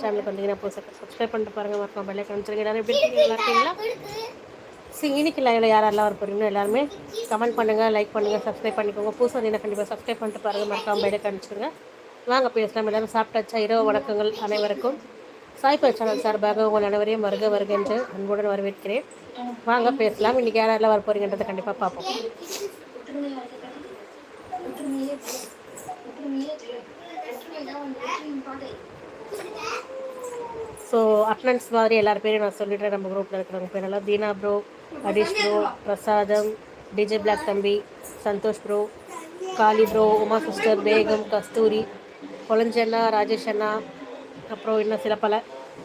சேனலுக்கு வந்தீங்கன்னா புதுசாக சப்ஸ்கிரைப் பண்ணிட்டு பாருங்க மறக்காம பெல்லை காமிச்சிருங்க எல்லாரும் எப்படி இருக்கீங்க? நல்லா இருக்கீங்களா? சரி இன்னைக்கு லைவ்ல யாரெல்லாம் வர போறீங்களோ எல்லாருமே கமெண்ட் பண்ணுங்க லைக் பண்ணுங்க சப்ஸ்கிரைப் பண்ணிக்கோங்க. புதுசாக வந்தீங்கன்னா கண்டிப்பாக சப்ஸ்கிரைப் பண்ணிட்டு பாருங்க மறக்காம பெல்லை காமிச்சிருங்க வாங்க பேசலாம். எல்லாரும் சாப்பிட்டாச்சா? இரவு வணக்கங்கள் அனைவருக்கும். சாய்பா சேனல் சார்பாக உங்கள் அனைவரையும் வருக வருக என்று அன்புடன் வரவேற்கிறேன். வாங்க பேசலாம். இன்னைக்கு யாரெல்லாம் வர போறீங்கன்றதை கண்டிப்பாக பார்ப்போம் ஸோ அட்னன்ஸ் மாதிரி எல்லார் பேரையும் நான் சொல்லிடுறேன் நம்ம குரூப்பில் இருக்கிறவங்க பேரெல்லாம் Deena bro Harish bro Prasadam DJ black தம்பி Santhosh bro Kali bro Uma sister Begum Kasthuri கொலஞ்சண்ணா Rajesh அண்ணா அப்புறம் இன்னும் சில பல.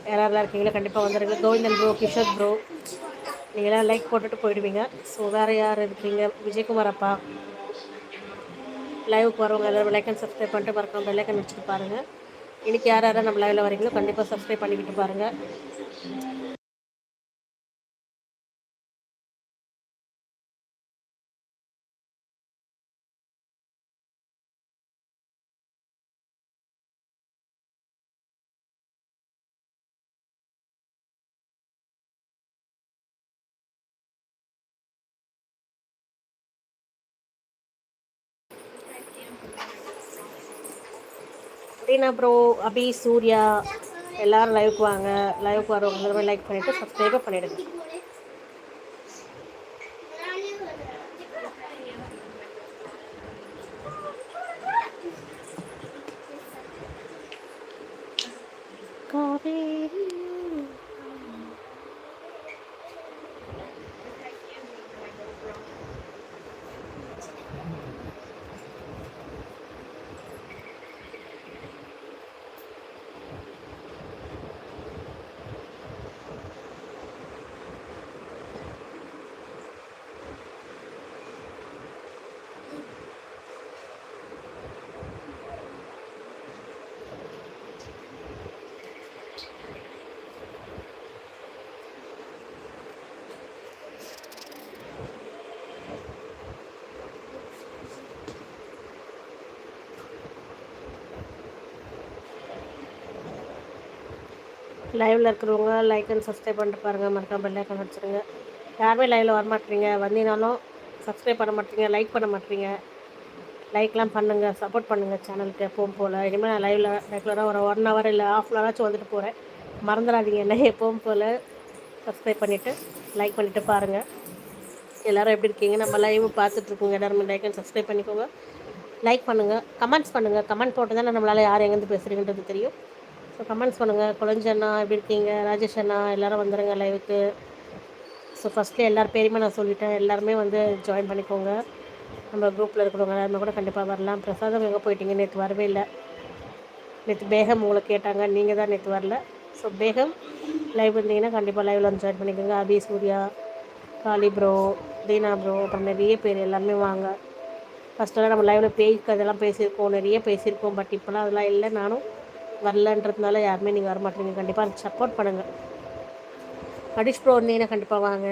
யாரெல்லாம் இருக்கீங்களோ கண்டிப்பாக வந்துடுங்க கோவிந்தன் ப்ரோ கிஷோர் ப்ரோ நீங்களாம் லைக் போட்டுட்டு போயிடுவீங்க. ஸோ வேறு யார் இருக்கீங்க? விஜயகுமார் அப்பா. லைவுக்கு வரவங்க எல்லோரும் லைக் அண்ட் சப்ஸ்கிரைப் பண்ணிட்டு மறக்காம பெல்லைக்கன் வச்சுட்டு பாருங்கள் இன்றைக்கி யார் யாரும் நம்ம லைவில் வரீங்களோ கண்டிப்பாக சப்ஸ்கிரைப் பண்ணிக்கிட்டு பாருங்கள் அப்படின்னா ப்ரோ அபி சூர்யா எல்லாரும் லைவுக்கு வாங்க. லைவுக்கு வரவங்க எல்லாருமே லைக் பண்ணிவிட்டு சப்ஸ்கிரைபே பண்ணிவிடுங்க காவேரி லைவில் இருக்கிறவங்க லைக் அண்ட் சப்ஸ்கிரைப் பண்ணிட்டு பாருங்கள் மறக்காம பெல் ஐக்கான் வச்சுருங்க யாருமே லைவில் வரமாட்டீங்க. வந்தீங்கனாலும் சப்ஸ்கிரைப் பண்ண மாட்டீங்க லைக் பண்ண மாட்டீங்க. லைக்லாம் பண்ணுங்கள் சப்போர்ட் பண்ணுங்கள் சேனலுக்கு எப்பவும் போல். இனிமேல் நான் லைவில் ரெகுலராக ஒரு ஒன் ஹவர் இல்லை ஆஃப் அன் ஹவராச்சும் வந்துட்டு போகிறேன் மறந்துடாதீங்க என்ன எப்பவும் போல். சப்ஸ்கிரைப் பண்ணிவிட்டு லைக் பண்ணிவிட்டு பாருங்கள் எல்லோரும் எப்படி இருக்கீங்க? நம்ம லைவ் பார்த்துட்ருக்கோங்க எல்லாருமே லைக் அண்ட் சப்ஸ்கிரைப் பண்ணிக்கோங்க. லைக் பண்ணுங்கள் கமெண்ட்ஸ் பண்ணுங்கள் கமெண்ட் போட்டு தானே நம்மளால் யார் எங்கேருந்து பேசுகிறீங்கன்றது தெரியும். ஸோ கமெண்ட்ஸ் பண்ணுங்கள் குழஞ்சண்ணா எப்படி இருக்கீங்க? ராஜேஷ் அண்ணா எல்லோரும் வந்துடுங்க லைவுக்கு ஸோ ஃபஸ்ட்டு எல்லார் பேருமே நான் சொல்லிட்டேன். எல்லாருமே வந்து ஜாயின் பண்ணிக்கோங்க. நம்ம குரூப்பில் இருக்கிறவங்க எல்லாருமே கூட கண்டிப்பாக வரலாம். பிரசாதம் எங்கே போயிட்டீங்க? நேற்று வரவே இல்லை. நேற்று பேகம் உங்களை கேட்டாங்க. நீங்கள் தான் நேற்று வரல. ஸோ பேகம் லைவ் இருந்தீங்கன்னா கண்டிப்பாக லைவில் வந்து ஜாயின் பண்ணிக்கோங்க. அபி சூர்யா காளி ப்ரோ தீனா ப்ரோ அப்புறம் நிறைய பேர் எல்லாருமே வாங்க. ஃபஸ்ட்டெல்லாம் நம்ம லைவில் பேய் அதெல்லாம் பேசியிருக்கோம். நிறைய பேசியிருக்கோம். பட் இப்போலாம் அதெல்லாம் இல்லை. நானும் வரலன்றதுனால யாருமே நீங்கள் வர மாட்டீங்க கண்டிப்பாக சப்போர்ட் பண்ணுங்கள் ஹரிஷ் ப்ரோ வந்தீங்கன்னா கண்டிப்பாக வாங்க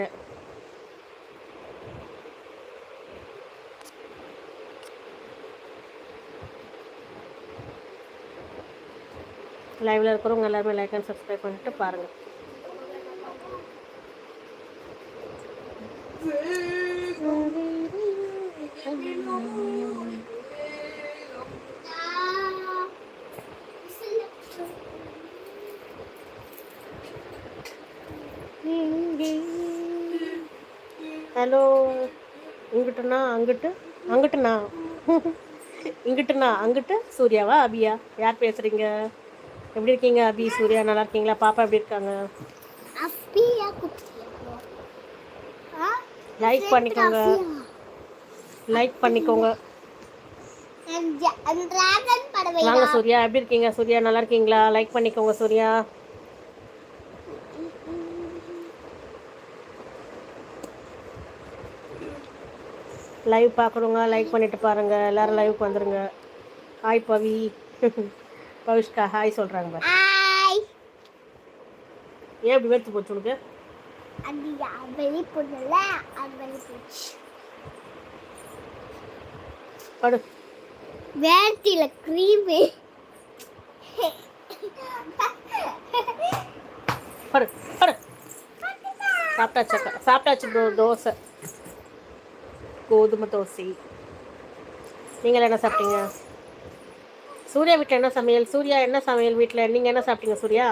லைவில் இருக்கிறவங்க எல்லாருமே லைக் அண்ட் சப்ஸ்கிரைப் பண்ணிட்டு பாருங்கள் ஹலோ இங்கிட்டுண்ணா அங்கிட்டு? அங்கிட்டுண்ணா இங்கிட்டுண்ணா அங்கிட்டு? சூர்யாவா அபியா? யார் பேசுகிறீங்க எப்படி இருக்கீங்க அபி சூர்யா? நல்லா இருக்கீங்களா? பாப்பா எப்படி இருக்காங்க? லைக் பண்ணிக்கோங்க. லைக் பண்ணிக்கோங்க. வாங்க சூர்யா. எப்படி இருக்கீங்க சூர்யா? நல்லா இருக்கீங்களா? லைக் பண்ணிக்கோங்க சூர்யா. லைவ் பார்க்குறவங்க லைக் பண்ணிட்டு பாருங்கள் எல்லோரும் லைவுக்கு வந்துடுங்க ஹாய் பவி. பவிஷ்கா ஹாய் சொல்கிறாங்க ஹாய் ஏன் இப்படி வெறுத்து போச்சு உனக்கு? அது வெளி போடல அது வெளி போச்சு படு. வேர்த்தில க்ரீம் படு படு. சாப்பிட்டாச்சு ப்ரோ தோசை. கோதுமை தோசை. நீங்கள் என்ன சாப்பிட்டீங்க? சூர்யா வீட்டில் என்ன சமையல்? சூர்யா என்ன சமையல் வீட்டில் நீங்கள் என்ன சாப்பிட்டீங்க சூர்யா?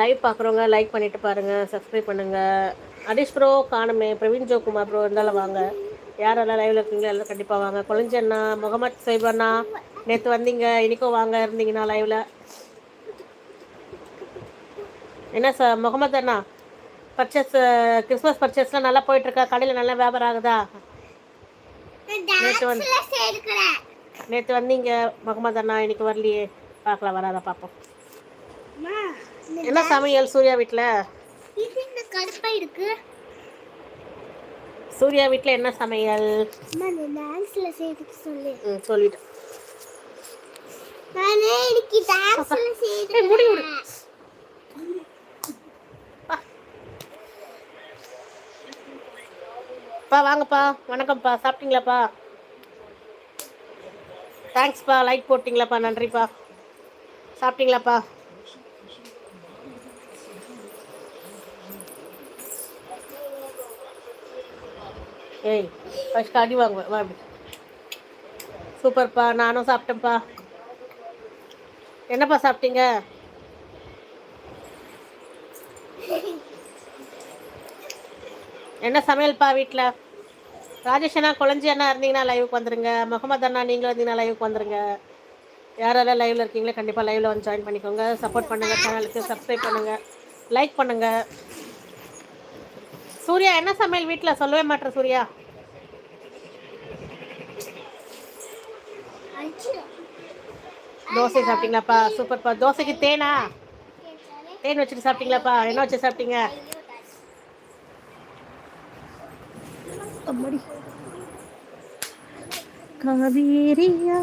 லைவ் பார்க்குறவங்க லைக் பண்ணிட்டு பாருங்கள் சப்ஸ்கிரைப் பண்ணுங்கள் அடிஷ் ப்ரோ காணுமே. பிரவீன் ஜோகுமார் ப்ரோ இருந்தாலும் வாங்க. யாரெல்லாம் லைவில் இருக்கீங்களோ எல்லாம் கண்டிப்பாக வாங்க. கொளிஞ்சண்ணா முகமது சைபண்ணா நேற்று வந்தீங்க இன்றைக்கும் வாங்க இருந்தீங்கண்ணா லைவில் என்ன சார் முகமது அண்ணா? பர்ச்சேஸ் கிறிஸ்மஸ் பர்ச்சேஸ்லாம் நல்லா போயிட்டுருக்கா? கடையில் நல்லா வியாபாரம் ஆகுதா? நேற்று வந்து நேற்று வந்தீங்க முகமது அண்ணா இன்னைக்கு வரலையே. பார்க்கலாம் வராத பார்ப்போம். என்ன சமையல் சூர்யா வீட்டில் இருக்கு. சூர்யா வீட்டில் என்ன சமையல்? டான்ஸ்ல சேர்த்துக்க சொல்லு. ம் சொல்லிட்டேன் நானே இன்னைக்கு டான்ஸ்ல ஏய், முடி பா வாங்கப்பா. வணக்கம்ப்பா. சாப்பிட்டீங்களாப்பா? தேங்க்ஸ்ப்பா லைக் போட்டிங்களாப்பா. நன்றிப்பா. சாப்பிட்டீங்களாப்பா? ஏய் ஃபஸ்ட் அடி வாங்குவேன் வா சூப்பர்ப்பா. நானும் சாப்பிட்டேன்ப்பா. என்னப்பா சாப்பிட்டீங்க? என்ன சமையல்ப்பா வீட்டில் ராஜேஷ் அண்ணா குழஞ்சி அண்ணா இருந்தீங்கன்னா லைவுக்கு வந்துருங்க. முகமது அண்ணா நீங்களும் இருந்தீங்கன்னா லைவுக்கு வந்துருங்க. யாரெல்லாம் லைவில் இருக்கீங்களோ கண்டிப்பாக லைவில் வந்து ஜாயின் பண்ணிக்கோங்க. சப்போர்ட் பண்ணுங்கள் சேனலுக்கு சப்ஸ்கிரைப் பண்ணுங்கள் லைக் பண்ணுங்கள் சூர்யா என்ன சமையல் வீட்டில் சொல்லவே மாட்டேன் சூர்யா. தோசை சாப்பிட்டீங்களாப்பா? சூப்பர்ப்பா. தோசைக்கு தேனா? தேன் வச்சுட்டு சாப்பிட்டீங்களாப்பா? என்ன வச்சு சாப்பிட்டீங்க? அம்மாடி. காவேரியா.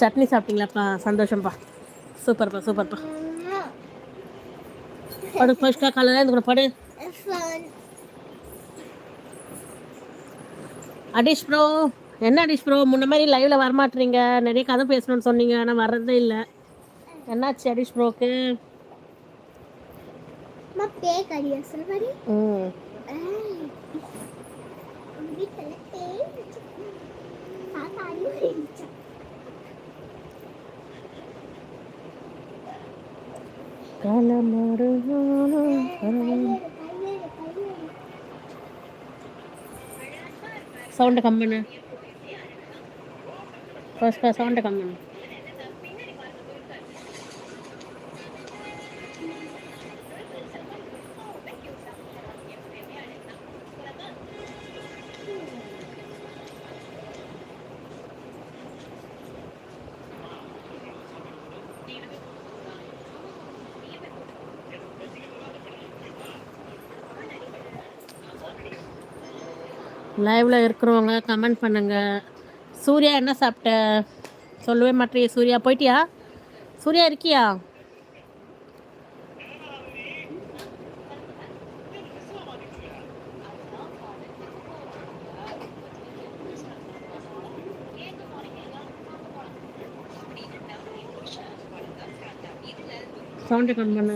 சட்னி சாப்பிட்டீங்களாப்பா? சந்தோஷம்ப்பா. சூப்பர்ப்பா சூப்பர்ப்பா. படு ஃபர்ஸ்டா காலையில் இருந்து கூட படு. அடிஷ் ப்ரோ என்ன அடிஷ் ப்ரோ முன்ன மாதிரி லைவ்ல வரமாட்டுறீங்க. நிறைய கதை பேசணும்னு சொன்னீங்க ஆனால் வர்றதே இல்லை. என்னாச்சு அடிஷ் ப்ரோக்கு அம்மா பேய். கையேறு, கையேறு, கையேறு. சவுண்டை கம்மனு. ஃபர்ஸ்ட் சவுண்டை கம்மனு. லைவ்ல இருக்கிறவங்க கமெண்ட் பண்ணுங்க. சூர்யா என்ன சாப்பிட்ட? சொல்லவே மாட்டேறிய சூர்யா. போயிட்டியா? சூர்யா இருக்கியா? சவுண்டு கம் பண்ணு.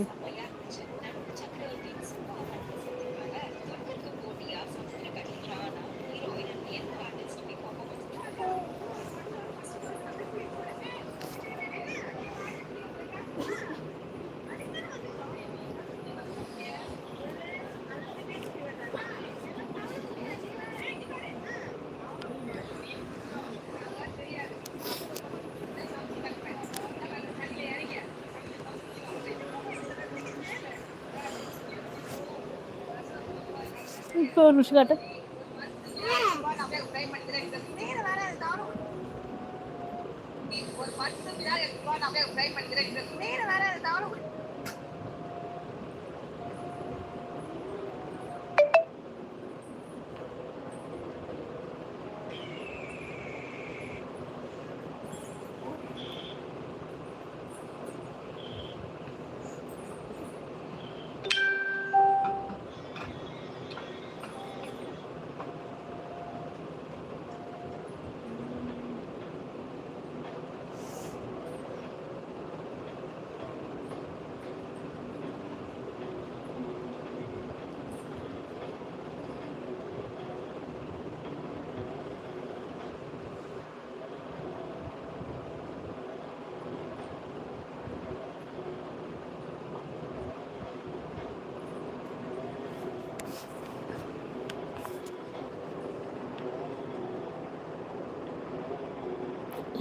நிமிஷம் காட்டு ஒரு பத்து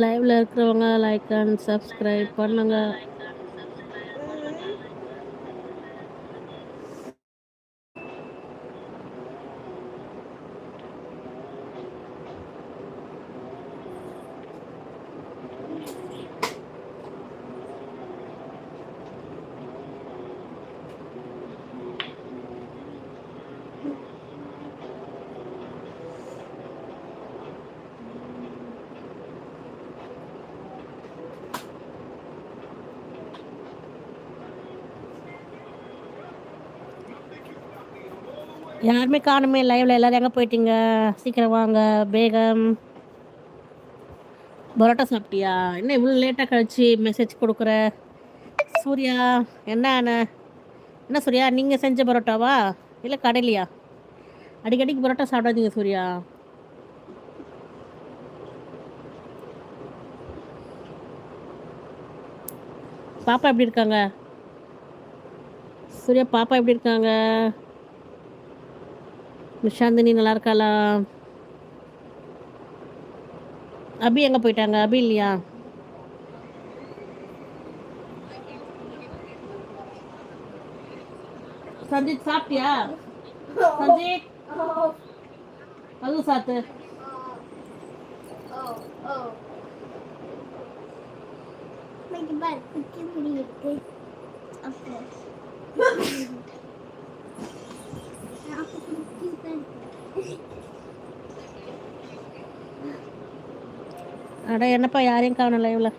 லைவ்ல இருக்கிறவங்க லைக் அண்ட் சப்ஸ்கிரைப் பண்ணுங்க. யாருமே காணுமே லைவ்ல எல்லாரும் எங்கே போயிட்டீங்க? சீக்கிரம் வாங்க. பேகம் பரோட்டா சாப்பிட்டியா? என்ன இவ்வளோ லேட்டாக கழிச்சு மெசேஜ் கொடுக்குற? சூர்யா என்ன என்ன சூர்யா நீங்கள் செஞ்ச பரோட்டாவா? இல்லை கடையிலையா? அடிக்கடிக்கு பரோட்டா சாப்பிடாதீங்க சூர்யா. பாப்பா எப்படி இருக்காங்க? சூர்யா பாப்பா எப்படி இருக்காங்க? நிஷாந்தினி நல்லா இருக்காளா? அபி எங்கே போயிட்டாங்க? அபி இல்லையா? சஞ்சித் சாப்பிட்டியா? சஞ்சித்? அது சாத்து. இன்னைக்கு பாரு அட என்னப்பா யாரையும் காணல இவ்வளோ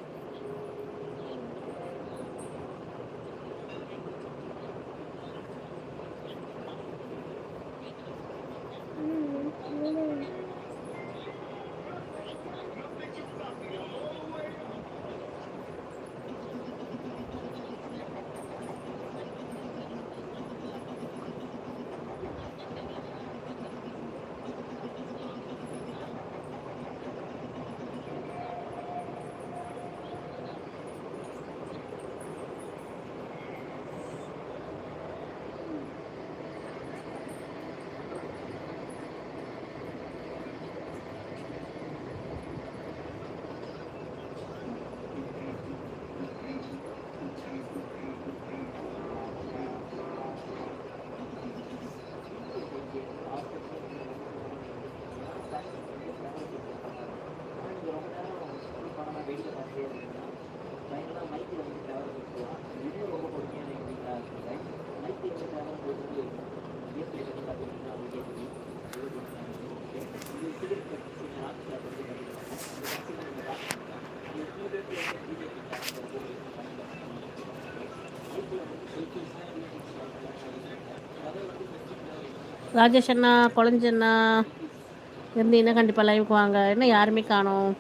ராஜேஷ் அண்ணா கொழஞ்சி அண்ணா இருந்தீங்கன்னா கண்டிப்பாக லைவுக்கு வாங்க. என்ன யாருமே காணோம்.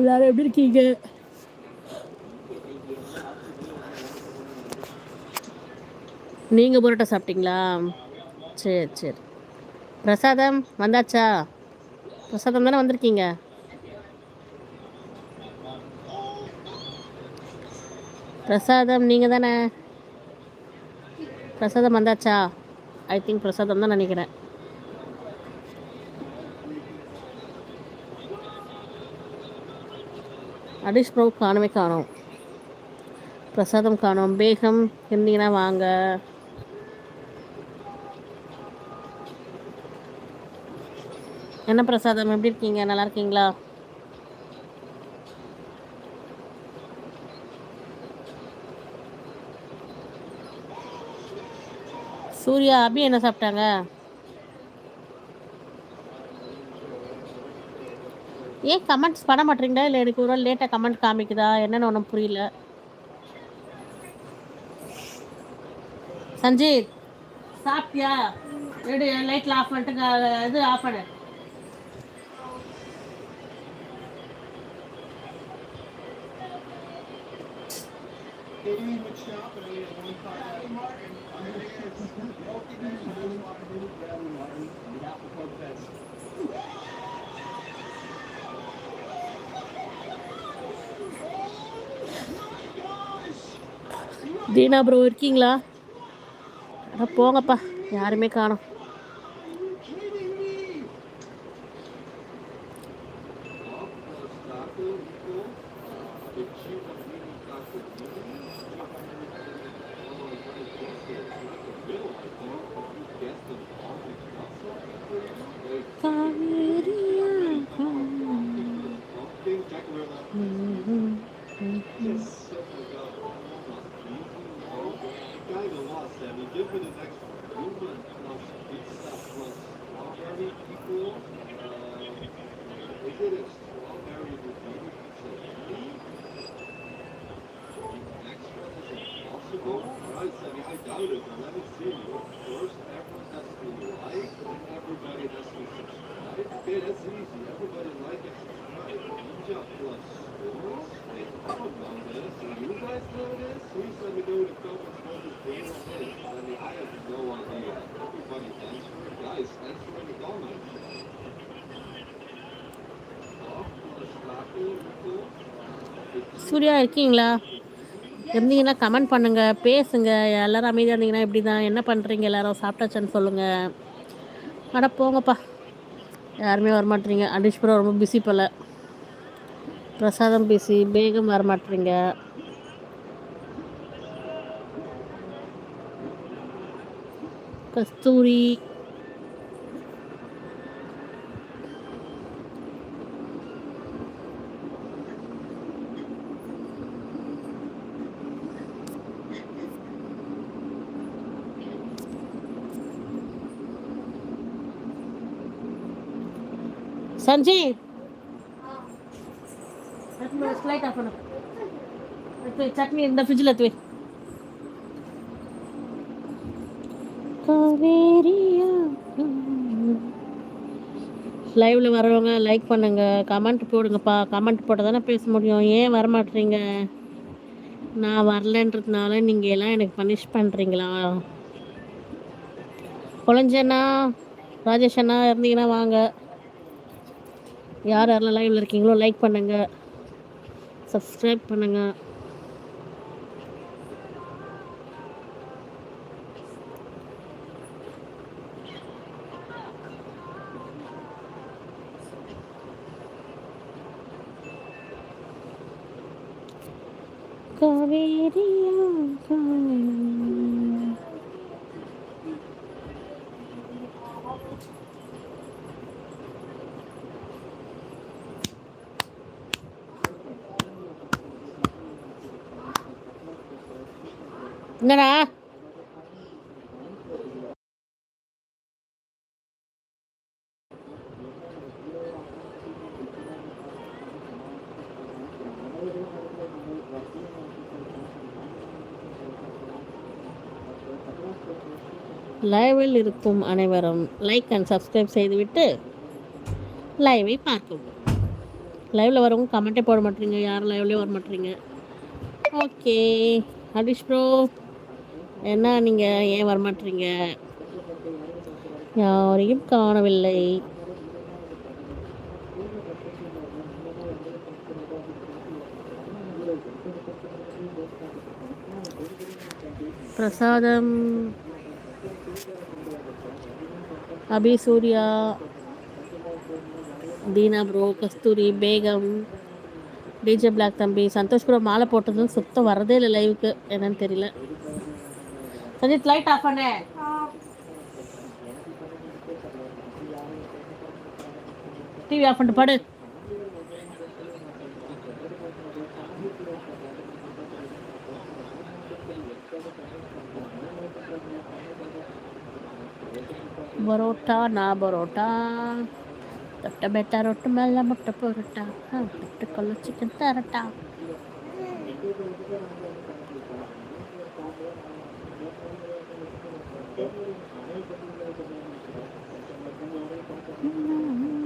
எல்லாரும் எப்படி இருக்கீங்க? நீங்கள் புரோட்டா சாப்பிட்டீங்களா? சரி சரி. பிரசாதம் வந்தாச்சா? பிரசாதம் தானே வந்திருக்கீங்க? பிரசாதம் நீங்கள் தானே? பிரசாதம் வந்தாச்சா? ஐ திங்க் பிரசாதம் தான் நினைக்கிறேன். அடிஷ் ப்ரோ காணவே காணோம். பிரசாதம் காணும். பேகம் இருந்தீங்கன்னா வாங்க. என்ன பிரசாதம்? எப்படி இருக்கீங்க? நல்லா இருக்கீங்களா? சூர்யா அபி என்ன சாப்பிட்டாங்க? ஏன் கமெண்ட்ஸ் பண்ண மாட்டீங்களா? இல்லை எனக்கு ஒரு லேட்டாக கமெண்ட் காமிக்குதா? என்னன்னு ஒன்றும் புரியல. சஞ்சீத் சாப்பிட்டியா? லைட்டில் ஆஃப் பண்ணிட்டு இது ஆஃப் பண்ணு. getting which shop and I one five mark and I'm gonna get Deena bro இருக்கீங்களா அட போங்கப்பா யாருமே காணும் Thank you. Familia. சூர்யா இருக்கீங்களா? இருந்தீங்கன்னா கமெண்ட் பண்ணுங்க பேசுங்க. எல்லாரும் அமைதியாக இருந்தீங்கன்னா இப்படி தான் என்ன பண்ணுறீங்க எல்லாரும் சாப்பிட்டாச்சான்னு சொல்லுங்கள் அட போங்கப்பா. யாருமே வரமாட்டீங்க அடிஷ்புரம் ரொம்ப பிஸி போல். பிரசாதம் பிஸி பேகம் வரமாட்டீங்க கஸ்தூரி சஞ்சய் ஸ்லைட் ஆஃப் பண்ணு சட்னி இந்த ஃப்ரிட்ஜில் எடுத்து லைவில் வரவங்க லைக் பண்ணுங்க கமெண்ட் போடுங்கப்பா. கமெண்ட் போட்டால் தானே பேச முடியும். ஏன் வரமாட்டீங்க நான் வரலன்றதுனால நீங்கள் எல்லாம் எனக்கு பனிஷ் பண்ணுறீங்களா குழஞ்சண்ணா ராஜேஷ் அண்ணா இருந்தீங்கன்னா வாங்க. யார் யாரெல்லாம் லைவில் இருக்கீங்களோ லைக் பண்ணுங்க. சப்ஸ்கிரைப் பண்ணுங்க. காவேரியா காவேரி என்னடா? லைவில் இருக்கும் அனைவரும் லைக் அண்ட் சப்ஸ்கிரைப் செய்துவிட்டு லைவை பார்க்கவும். லைவில் வரவங்க கமெண்ட்டே போட மாட்டீங்க யாரும் லைவ்லேயே வர மாட்டீங்க ஓகே ஹரிஷ் ப்ரோ என்ன நீங்கள் ஏன் வரமாட்டீங்க? யாரையும் காணவில்லை. Prasadam. Abi Surya. Deena bro Kasthuri Begum. DJ black தம்பி சந்தோஷ் ப்ரோ மாலை போட்டதும் சுத்தம் வரதே இல்லை லைவுக்கு என்னன்னு தெரியல. சஜித் லைட் ஆஃப் பண்ணு டிவி ஆஃப் பண்ணிட்டு படு. பரோட்டா நான் பரோட்டா. தொட்ட பேட்டா ரொட்டு மேல முட்டை பொருட்டா. பரோட்டா கொள்ள சிக்கன் தரட்டா. Thank you.